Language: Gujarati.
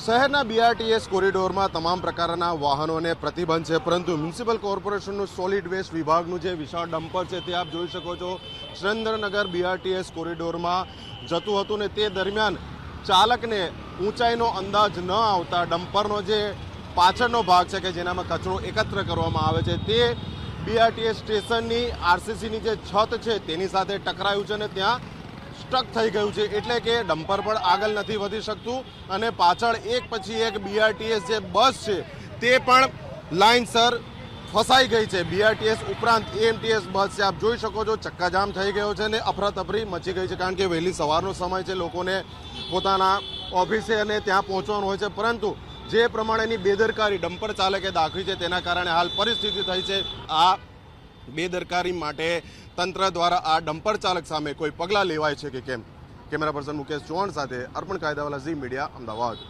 શહેરના બીઆરટીએસ કોરિડોરમાં તમામ પ્રકારના વાહનોને પ્રતિબંધ છે, પરંતુ મ્યુનિસિપલ કોર્પોરેશનનું સોલિડ વેસ્ટ વિભાગનું જે વિશાળ ડમ્પર છે તે આપ જોઈ શકો છો. સુરેન્દ્રનગર બીઆરટીએસ કોરિડોરમાં જતું હતું ને તે દરમિયાન ચાલકને ઊંચાઈનો અંદાજ ન આવતા ડમ્પરનો જે પાછળનો ભાગ છે કે જેનામાં કચરો એકત્ર કરવામાં આવે છે, તે બીઆરટીએસ સ્ટેશનની આરસીસીની જે છત છે તેની સાથે ટકરાયું છે અને ત્યાં સ્ટક થઈ ગયું છે. એટલે કે ડમ્પર પણ આગળ નથી વધી શકતું અને પાછળ એક પછી એક બીઆરટીએસ જે બસ છે, તે પણ લાઇનસર ફસાઈ ગઈ છે. બીઆરટીએસ ઉપરાંત એએમટીએસ બસ છે. આપ જોઈ શકો છો, ચક્કાજામ થઈ ગયો છે અને અફરાતફરી મચી ગઈ છે, કારણ કે વહેલી સવારનો સમય છે, લોકોને પોતાના ઓફિસે અને ત્યાં પહોંચવાનું હોય છે. પરંતુ જે પ્રમાણેની બેદરકારી ડમ્પર ચાલકે દાખવી છે, તેના કારણે હાલ પરિસ્થિતિ થઈ છે. આ બેદરકારી માટે તંત્ર દ્વારા આ ડમ્પર ચાલક સામે કોઈ પગલાં લેવાય છે કે કેમ? કેમેરા પર્સન મુકેશ ચૌહાણ સાથે અર્પણ કાયદાવાલા ઝી મીડિયા, અમદાવાદ.